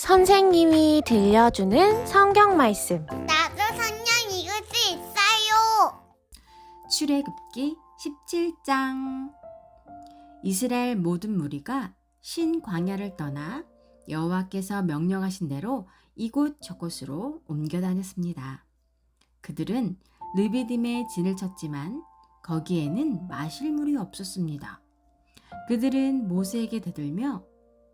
선생님이 들려주는 성경 말씀. 나도 성경 읽을 수 있어요. 출애굽기 17장 이스라엘 모든 무리가 신 광야를 떠나 여호와께서 명령하신 대로 이곳 저곳으로 옮겨 다녔습니다. 그들은 르비딤에 진을 쳤지만 거기에는 마실 물이 없었습니다. 그들은 모세에게 대들며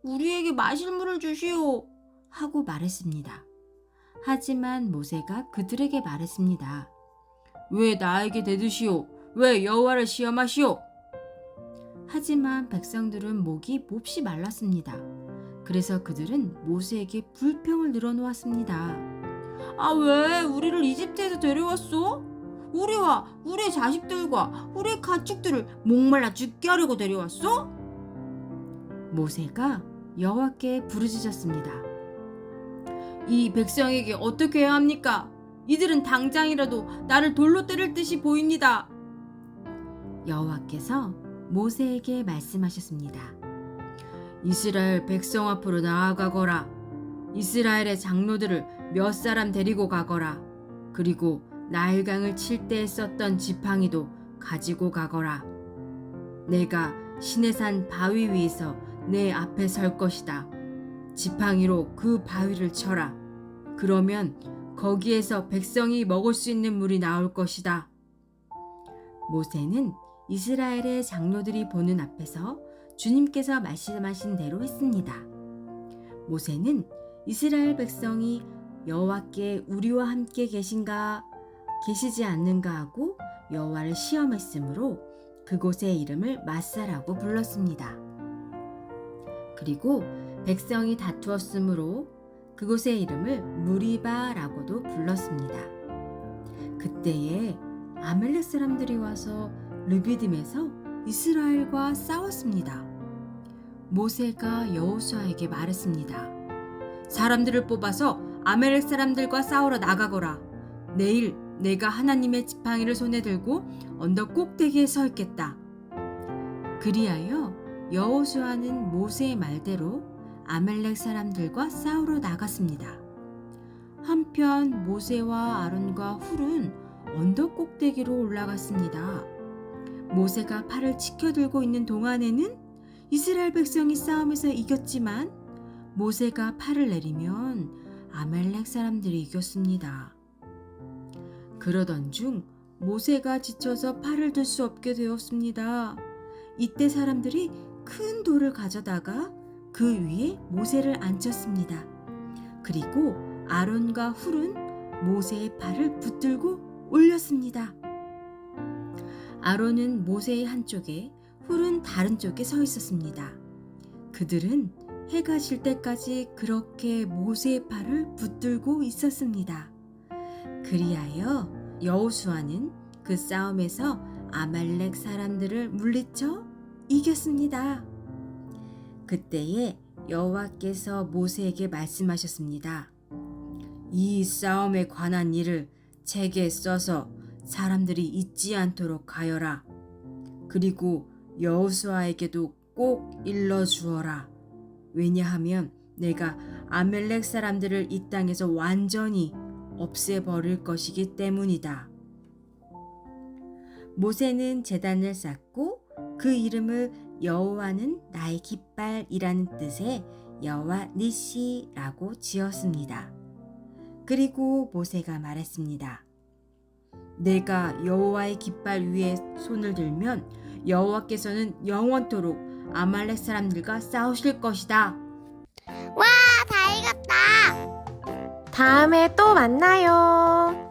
우리에게 마실 물을 주시오 하고 말했습니다. 하지만 모세가 그들에게 말했습니다. 왜 나에게 대드시오? 왜 여호와를 시험하시오? 하지만 백성들은 목이 몹시 말랐습니다. 그래서 그들은 모세에게 불평을 늘어놓았습니다. 아, 왜 우리를 이집트에서 데려왔소? 우리와 우리의 자식들과 우리의 가축들을 목말라 죽게 하려고 데려왔소? 모세가 여호와께 부르짖었습니다. 이 백성에게 어떻게 해야 합니까? 이들은 당장이라도 나를 돌로 때릴 듯이 보입니다. 여호와께서 모세에게 말씀하셨습니다. 이스라엘 백성 앞으로 나아가거라. 이스라엘의 장로들을 몇 사람 데리고 가거라. 그리고 나일강을 칠 때 썼던 지팡이도 가지고 가거라. 내가 시내산 바위 위에서 내 앞에 설 것이다. 지팡이로 그 바위를 쳐라. 그러면 거기에서 백성이 먹을 수 있는 물이 나올 것이다. 모세는 이스라엘의 장로들이 보는 앞에서 주님께서 말씀하신 대로 했습니다. 모세는 이스라엘 백성이 여호와께 우리와 함께 계신가 계시지 않는가 하고 여호와를 시험했으므로 그곳의 이름을 마사라고 불렀습니다. 그리고 백성이 다투었으므로 그곳의 이름을 무리바라고도 불렀습니다. 그때에 아멜렉 사람들이 와서 르비딤에서 이스라엘과 싸웠습니다. 모세가 여호수아에게 말했습니다. 사람들을 뽑아서 아멜렉 사람들과 싸우러 나가거라. 내일 내가 하나님의 지팡이를 손에 들고 언덕 꼭대기에 서 있겠다. 그리하여 여호수아는 모세의 말대로 아멜렉 사람들과 싸우러 나갔습니다. 한편 모세와 아론과 훌은 언덕 꼭대기로 올라갔습니다. 모세가 팔을 치켜들고 있는 동안에는 이스라엘 백성이 싸움에서 이겼지만 모세가 팔을 내리면 아멜렉 사람들이 이겼습니다. 그러던 중 모세가 지쳐서 팔을 들 수 없게 되었습니다. 이때 사람들이 큰 돌을 가져다가 그 위에 모세를 앉혔습니다. 그리고 아론과 훌은 모세의 팔을 붙들고 올렸습니다. 아론은 모세의 한쪽에 훌은 다른 쪽에 서 있었습니다. 그들은 해가 질 때까지 그렇게 모세의 팔을 붙들고 있었습니다. 그리하여 여호수아는 그 싸움에서 아말렉 사람들을 물리쳐 이겼습니다. 그때에 여호와께서 모세에게 말씀하셨습니다. 이 싸움에 관한 일을 책에 써서 사람들이 잊지 않도록 하여라. 그리고 여호수아에게도 꼭 일러 주어라. 왜냐하면 내가 아멜렉 사람들을 이 땅에서 완전히 없애버릴 것이기 때문이다. 모세는 제단을 쌓고 그 이름을 여호와는 나의 깃발이라는 뜻의 여호와 니시라고 지었습니다. 그리고 모세가 말했습니다. 내가 여호와의 깃발 위에 손을 들면 여호와께서는 영원토록 아말렉 사람들과 싸우실 것이다. 아, 다 읽었다. 다음에 또 만나요.